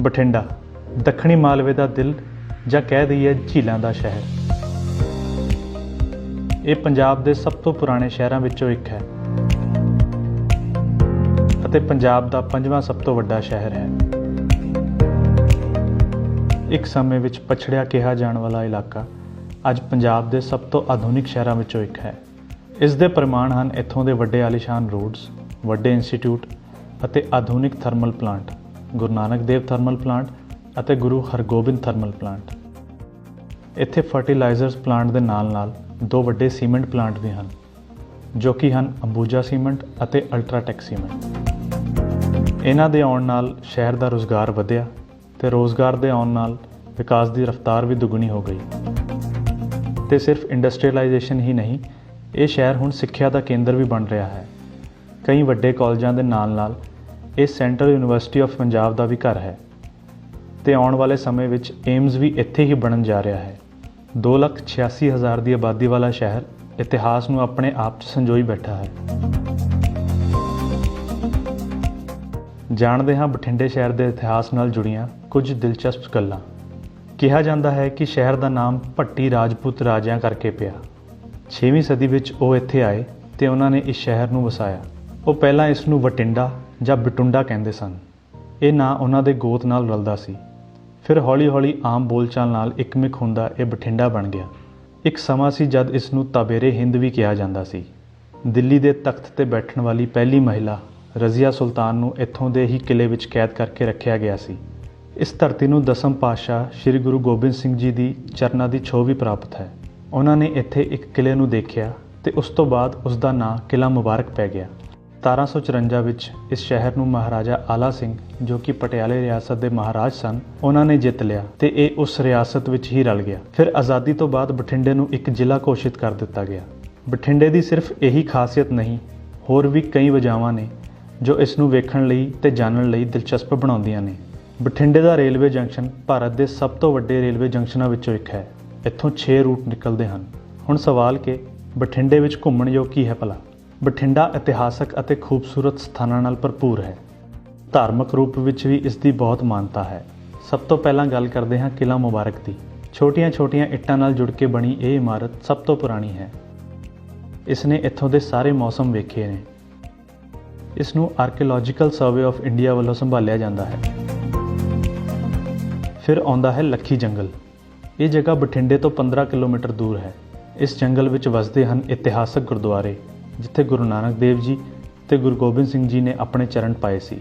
ਬਠਿੰਡਾ, ਦੱਖਣੀ ਮਾਲਵੇ ਦਾ ਦਿਲ ਜਾਂ ਕਹਿ ਦਈਏ ਝੀਲਾਂ ਦਾ ਸ਼ਹਿਰ। ਇਹ ਪੰਜਾਬ ਦੇ ਸਭ ਤੋਂ ਪੁਰਾਣੇ ਸ਼ਹਿਰਾਂ ਵਿੱਚੋਂ ਇੱਕ ਹੈ ਅਤੇ ਪੰਜਾਬ ਦਾ ਪੰਜਵਾਂ ਸਭ ਤੋਂ ਵੱਡਾ ਸ਼ਹਿਰ ਹੈ। ਇੱਕ ਸਮੇਂ ਵਿੱਚ ਪਛੜਿਆ ਕਿਹਾ ਜਾਣ ਵਾਲਾ ਇਲਾਕਾ ਅੱਜ ਪੰਜਾਬ ਦੇ ਸਭ ਤੋਂ ਆਧੁਨਿਕ ਸ਼ਹਿਰਾਂ ਵਿੱਚੋਂ ਇੱਕ ਹੈ। ਇਸ ਦੇ ਪ੍ਰਮਾਣ ਹਨ ਇੱਥੋਂ ਦੇ ਵੱਡੇ ਆਲੀਸ਼ਾਨ ਰੋਡਸ, ਵੱਡੇ ਇੰਸਟੀਚਿਊਟ ਅਤੇ ਆਧੁਨਿਕ thermal plant. Guru Nanak Dev thermal plant ਅਤੇ ਗੁਰੂ ਹਰਗੋਬਿੰਦ ਥਰਮਲ ਪਲਾਂਟ। ਇੱਥੇ ਫਰਟੀਲਾਈਜ਼ਰਸ ਪਲਾਂਟ ਦੇ ਨਾਲ-ਨਾਲ ਦੋ ਵੱਡੇ ਸੀਮੈਂਟ ਪਲਾਂਟ ਵੀ ਹਨ, ਜੋ ਕਿ ਹਨ ਅੰਬੂਜਾ ਸੀਮੈਂਟ ਅਤੇ ਅਲਟਰਾਟੈਕ ਸੀਮੈਂਟ। ਇਹਨਾਂ ਦੇ ਆਉਣ ਨਾਲ ਸ਼ਹਿਰ ਦਾ ਰੋਜ਼ਗਾਰ ਵਧਿਆ ਤੇ ਰੋਜ਼ਗਾਰ ਦੇ ਆਉਣ ਨਾਲ ਵਿਕਾਸ ਦੀ ਰਫ਼ਤਾਰ ਵੀ ਦੁੱਗਣੀ ਹੋ ਗਈ। ਤੇ ਸਿਰਫ ਇੰਡਸਟਰੀਅਲਾਈਜੇਸ਼ਨ ਹੀ ਨਹੀਂ, ਇਹ ਸ਼ਹਿਰ ਹੁਣ ਸਿੱਖਿਆ ਦਾ ਕੇਂਦਰ ਵੀ ਬਣ ਰਿਹਾ ਹੈ। ਕਈ ਵੱਡੇ ਕਾਲਜਾਂ ਦੇ ਨਾਲ-ਨਾਲ ਇਹ ਸੈਂਟਰਲ ਯੂਨੀਵਰਸਿਟੀ ਆਫ ਪੰਜਾਬ ਦਾ ਵੀ ਘਰ ਹੈ ਤੇ ਆਉਣ ਵਾਲੇ ਸਮੇਂ ਵਿੱਚ ਏਮਜ਼ ਵੀ ਇੱਥੇ ਹੀ ਬਣਨ ਜਾ ਰਿਹਾ ਹੈ। 286000 ਦੀ ਆਬਾਦੀ ਵਾਲਾ ਸ਼ਹਿਰ ਇਤਿਹਾਸ ਨੂੰ ਆਪਣੇ ਆਪ 'ਚ ਸੰਜੋਈ ਬੈਠਾ ਹੈ। ਜਾਣਦੇ ਹਾਂ ਬਠਿੰਡੇ ਸ਼ਹਿਰ ਦੇ ਇਤਿਹਾਸ ਨਾਲ ਜੁੜੀਆਂ ਕੁਝ ਦਿਲਚਸਪ ਗੱਲਾਂ। ਕਿਹਾ ਜਾਂਦਾ ਹੈ ਕਿ ਸ਼ਹਿਰ ਦਾ ਨਾਮ ਭੱਟੀ ਰਾਜਪੂਤ ਰਾਜਿਆਂ ਕਰਕੇ ਪਿਆ। 6ਵੀਂ ਸਦੀ ਵਿੱਚ ਉਹ ਇੱਥੇ ਆਏ ਤੇ ਉਹਨਾਂ ਨੇ ਇਸ ਸ਼ਹਿਰ ਨੂੰ ਵਸਾਇਆ। ਉਹ ਪਹਿਲਾਂ ਇਸ ਨੂੰ ਵਟਿੰਡਾ ਜਾਂ ਬਟੁੰਡਾ ਕਹਿੰਦੇ ਸਨ। ਇਹ ਨਾਂ ਉਹਨਾਂ ਦੇ ਗੋਤ ਨਾਲ ਰਲਦਾ ਸੀ। ਫਿਰ ਹੌਲੀ-ਹੌਲੀ ਆਮ ਬੋਲਚਾਲ ਨਾਲ ਇੱਕਮਿਕ ਹੁੰਦਾ ਇਹ ਬਠਿੰਡਾ ਬਣ ਗਿਆ। ਇੱਕ ਸਮਾਂ ਸੀ ਜਦ ਇਸ ਨੂੰ ਤਬੇਰੇ ਹਿੰਦ ਵੀ ਕਿਹਾ ਜਾਂਦਾ ਸੀ। ਦਿੱਲੀ ਦੇ ਤਖਤ ਤੇ ਬੈਠਣ ਵਾਲੀ ਪਹਿਲੀ ਮਹਿਲਾ ਰਜ਼ੀਆ ਸੁਲਤਾਨ ਨੂੰ ਇੱਥੋਂ ਦੇ ਹੀ ਕਿਲੇ ਵਿੱਚ ਕੈਦ ਕਰਕੇ ਰੱਖਿਆ ਗਿਆ ਸੀ। ਇਸ ਧਰਤੀ ਨੂੰ ਦਸਮ ਪਾਤਸ਼ਾਹ ਸ੍ਰੀ ਗੁਰੂ ਗੋਬਿੰਦ ਸਿੰਘ ਜੀ ਦੀ ਚਰਨਾਂ ਦੀ ਛੋਹ ਵੀ ਪ੍ਰਾਪਤ ਹੈ। ਉਹਨਾਂ ਨੇ ਇੱਥੇ ਇੱਕ ਕਿਲੇ ਨੂੰ ਦੇਖਿਆ ਤੇ ਉਸ ਤੋਂ ਬਾਅਦ ਉਸ ਦਾ ਨਾਂ ਕਿਲਾ ਮੁਬਾਰਕ ਪੈ ਗਿਆ। 1754 ਵਿੱਚ ਇਸ ਸ਼ਹਿਰ ਨੂੰ ਮਹਾਰਾਜਾ ਆਲਾ ਸਿੰਘ, ਜੋ ਕਿ ਪਟਿਆਲੇ ਰਿਆਸਤ ਦੇ ਮਹਾਰਾਜ ਸਨ, ਉਹਨਾਂ ਨੇ ਜਿੱਤ ਲਿਆ ਤੇ ਇਹ ਉਸ ਰਿਆਸਤ ਵਿੱਚ ਹੀ ਰਲ ਗਿਆ। ਫਿਰ ਆਜ਼ਾਦੀ ਤੋਂ ਬਾਅਦ ਬਠਿੰਡੇ ਨੂੰ ਇੱਕ ਜ਼ਿਲ੍ਹਾ ਘੋਸ਼ਿਤ ਕਰ ਦਿੱਤਾ ਗਿਆ। ਬਠਿੰਡੇ ਦੀ ਸਿਰਫ ਇਹੀ ਖਾਸੀਅਤ ਨਹੀਂ, ਹੋਰ ਵੀ ਕਈ ਵਜਾਵਾਂ ਨੇ, ਜੋ ਇਸ ਨੂੰ ਵੇਖਣ ਲਈ ਤੇ ਜਾਣਨ ਲਈ ਦਿਲਚਸਪ ਬਣਾਉਂਦੀਆਂ ਨੇ। ਬਠਿੰਡੇ ਦਾ ਰੇਲਵੇ ਜੰਕਸ਼ਨ ਭਾਰਤ ਦੇ ਸਭ ਤੋਂ ਵੱਡੇ ਰੇਲਵੇ ਜੰਕਸ਼ਨਾਂ ਵਿੱਚੋਂ ਇੱਕ ਹੈ। ਇੱਥੋਂ 6 ਰੂਟ ਨਿਕਲਦੇ ਹਨ। ਹੁਣ ਸਵਾਲ ਕਿ ਬਠਿੰਡੇ ਵਿੱਚ ਘੁੰਮਣ ਯੋਗ ਕੀ ਹੈ ਭਲਾ? ਬਠਿੰਡਾ ਇਤਿਹਾਸਕ ਅਤੇ ਖੂਬਸੂਰਤ ਸਥਾਨਾਂ ਨਾਲ ਭਰਪੂਰ ਹੈ। ਧਾਰਮਿਕ ਰੂਪ ਵਿੱਚ ਵੀ ਇਸ ਦੀ ਬਹੁਤ ਮਾਨਤਾ ਹੈ। ਸਭ ਤੋਂ ਪਹਿਲਾਂ ਗੱਲ ਕਰਦੇ ਹਾਂ ਕਿਲਾ ਮੁਬਾਰਕ ਦੀ। ਛੋਟੀਆਂ-ਛੋਟੀਆਂ ਇੱਟਾਂ ਨਾਲ ਜੁੜ ਕੇ ਬਣੀ ਇਹ ਇਮਾਰਤ ਸਭ ਤੋਂ ਪੁਰਾਣੀ ਹੈ। ਇਸ ਨੇ ਇੱਥੋਂ ਦੇ ਸਾਰੇ ਮੌਸਮ ਵੇਖੇ ਨੇ। ਇਸ ਨੂੰ ਆਰਕੀਓਲੋਜੀਕਲ ਸਰਵੇ ਆਫ ਇੰਡੀਆ ਵੱਲੋਂ ਸੰਭਾਲਿਆ ਜਾਂਦਾ ਹੈ। ਫਿਰ ਆਉਂਦਾ ਹੈ ਲੱਖੀ ਜੰਗਲ। ਇਹ ਜਗ੍ਹਾ ਬਠਿੰਡੇ ਤੋਂ 15 ਕਿਲੋਮੀਟਰ ਦੂਰ ਹੈ। ਇਸ ਜੰਗਲ ਵਿੱਚ ਵਸਦੇ ਹਨ ਇਤਿਹਾਸਕ ਗੁਰਦੁਆਰੇ। ਜਿੱਥੇ ਗੁਰੂ ਨਾਨਕ ਦੇਵ ਜੀ ਤੇ ਗੁਰੂ ਗੋਬਿੰਦ ਸਿੰਘ ਜੀ ਨੇ ਆਪਣੇ ਚਰਨ ਪਾਏ ਸੀ।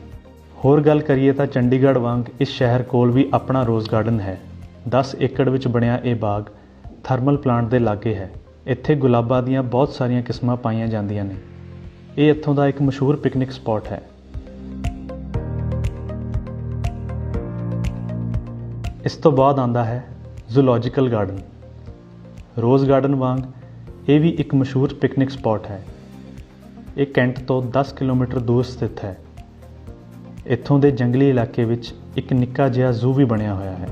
ਹੋਰ ਗੱਲ ਕਰੀਏ ਤਾਂ ਚੰਡੀਗੜ੍ਹ ਵਾਂਗ ਇਸ ਸ਼ਹਿਰ ਕੋਲ ਵੀ ਆਪਣਾ ਰੋਜ਼ ਗਾਰਡਨ ਹੈ। 10 ਏਕੜ ਵਿੱਚ ਬਣਿਆ ਇਹ ਬਾਗ ਥਰਮਲ ਪਲਾਂਟ ਦੇ ਲਾਗੇ ਹੈ। ਇੱਥੇ ਗੁਲਾਬਾਂ ਦੀਆਂ ਬਹੁਤ ਸਾਰੀਆਂ ਕਿਸਮਾਂ ਪਾਈਆਂ ਜਾਂਦੀਆਂ ਨੇ। ਇਹ ਇੱਥੋਂ ਦਾ ਇੱਕ ਮਸ਼ਹੂਰ ਪਿਕਨਿਕ ਸਪੌਟ ਹੈ। ਇਸ ਤੋਂ ਬਾਅਦ ਆਂਦਾ ਹੈ ਜ਼ੂਲੋਜੀਕਲ ਗਾਰਡਨ। ਰੋਜ਼ ਗਾਰਡਨ ਵਾਂਗ ਇਹ ਵੀ ਇੱਕ ਮਸ਼ਹੂਰ ਪਿਕਨਿਕ ਸਪੌਟ ਹੈ। ਇਹ ਕੈਂਟ ਤੋਂ 10 ਕਿਲੋਮੀਟਰ ਦੂਰ ਸਥਿਤ ਹੈ। ਇੱਥੋਂ ਦੇ ਜੰਗਲੀ ਇਲਾਕੇ ਵਿੱਚ ਇੱਕ ਨਿੱਕਾ ਜਿਹਾ ਜ਼ੂ ਵੀ ਬਣਿਆ ਹੋਇਆ ਹੈ।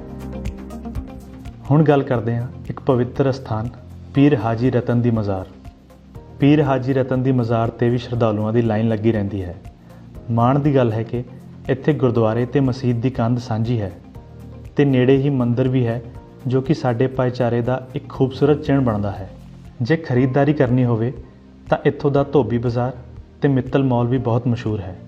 ਹੁਣ ਗੱਲ ਕਰਦੇ ਹਾਂ ਇੱਕ ਪਵਿੱਤਰ ਸਥਾਨ, ਪੀਰ ਹਾਜੀ ਰਤਨ ਦੀ ਮਜ਼ਾਰ। ਪੀਰ ਹਾਜੀ ਰਤਨ ਦੀ ਮਜ਼ਾਰ ਤੇ ਵੀ ਸ਼ਰਧਾਲੂਆਂ ਦੀ ਲਾਈਨ ਲੱਗੀ ਰਹਿੰਦੀ ਹੈ। ਮਾਣ ਦੀ ਗੱਲ ਹੈ ਕਿ ਇੱਥੇ ਗੁਰਦੁਆਰੇ ਤੇ ਮਸਜਿਦ ਦੀ ਕੰਧ ਸਾਂਝੀ ਹੈ ਤੇ ਨੇੜੇ ਹੀ ਮੰਦਿਰ ਵੀ ਹੈ, ਜੋ ਕਿ ਸਾਡੇ ਭਾਈਚਾਰੇ ਦਾ ਇੱਕ ਖੂਬਸੂਰਤ ਚਿਹਨ ਬਣਦਾ ਹੈ। ਜੇ ਖਰੀਦਦਾਰੀ ਕਰਨੀ ਹੋਵੇ ਤਾਂ ਇੱਥੋਂ ਦਾ ਧੋਬੀ ਬਾਜ਼ਾਰ ਤੇ ਮਿੱਤਲ ਮਾਲ ਵੀ ਬਹੁਤ ਮਸ਼ਹੂਰ ਹੈ।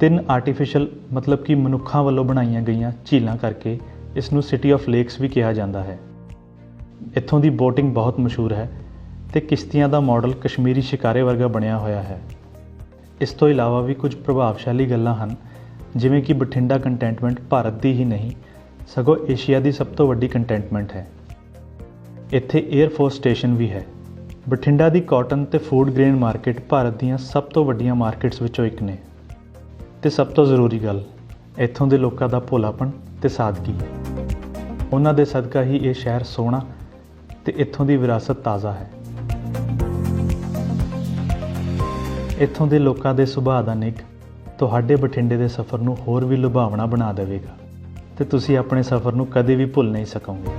ਤਿੰਨ ਆਰਟੀਫੀਸ਼ੀਅਲ ਮਤਲਬ ਕਿ ਮਨੁੱਖਾਂ ਵੱਲੋਂ ਬਣਾਈਆਂ ਗਈਆਂ ਝੀਲਾਂ ਕਰਕੇ ਇਸ ਨੂੰ ਸਿਟੀ ਆਫ ਲੇਕਸ ਵੀ ਕਿਹਾ ਜਾਂਦਾ ਹੈ। ਇੱਥੋਂ ਦੀ ਬੋਟਿੰਗ ਬਹੁਤ ਮਸ਼ਹੂਰ ਹੈ ਤੇ ਕਿਸ਼ਤੀਆਂ ਦਾ ਮਾਡਲ ਕਸ਼ਮੀਰੀ ਸ਼ਿਕਾਰੇ ਵਰਗਾ ਬਣਿਆ ਹੋਇਆ ਹੈ। ਇਸ ਤੋਂ ਇਲਾਵਾ ਵੀ ਕੁਝ ਪ੍ਰਭਾਵਸ਼ਾਲੀ ਗੱਲਾਂ ਹਨ, ਜਿਵੇਂ ਕਿ ਬਠਿੰਡਾ ਕੰਟੈਂਟਮੈਂਟ ਭਾਰਤ ਦੀ ਹੀ ਨਹੀਂ, ਸਗੋਂ ਏਸ਼ੀਆ ਦੀ ਸਭ ਤੋਂ ਵੱਡੀ ਕੰਟੈਂਟਮੈਂਟ ਹੈ। ਇੱਥੇ 에ਅਰ ਫੋਰਸ ਸਟੇਸ਼ਨ ਵੀ ਹੈ। ਬਠਿੰਡਾ ਦੀ ਕਾਟਨ ਤੇ ਫੂਡ ਗ੍ਰੇਨ ਮਾਰਕੀਟ ਭਾਰਤ ਦੀਆਂ ਸਭ ਤੋਂ ਵੱਡੀਆਂ ਮਾਰਕੀਟਸ ਵਿੱਚੋਂ ਇੱਕ ਨੇ। ਤੇ ਸਭ ਤੋਂ ਜ਼ਰੂਰੀ ਗੱਲ, ਇੱਥੋਂ ਦੇ ਲੋਕਾਂ ਦਾ ਭੋਲਾਪਣ ਤੇ ਸਾਦਗੀ। ਉਹਨਾਂ ਦੇ ਸਦਕਾ ਹੀ ਇਹ ਸ਼ਹਿਰ ਸੋਹਣਾ ਤੇ ਇੱਥੋਂ ਦੀ ਵਿਰਾਸਤ ਤਾਜ਼ਾ ਹੈ। ਇੱਥੋਂ ਦੇ ਲੋਕਾਂ ਦੇ ਸੁਭਾਅ ਦਾ ਨਿੱਘ ਤੁਹਾਡੇ ਬਠਿੰਡੇ ਦੇ ਸਫ਼ਰ ਨੂੰ ਹੋਰ ਵੀ ਲੁਭਾਵਣਾ ਬਣਾ ਦੇਵੇਗਾ। ਤੇ ਤੁਸੀਂ ਆਪਣੇ ਸਫ਼ਰ ਨੂੰ ਕਦੇ ਵੀ ਭੁੱਲ ਨਹੀਂ ਸਕੋਗੇ।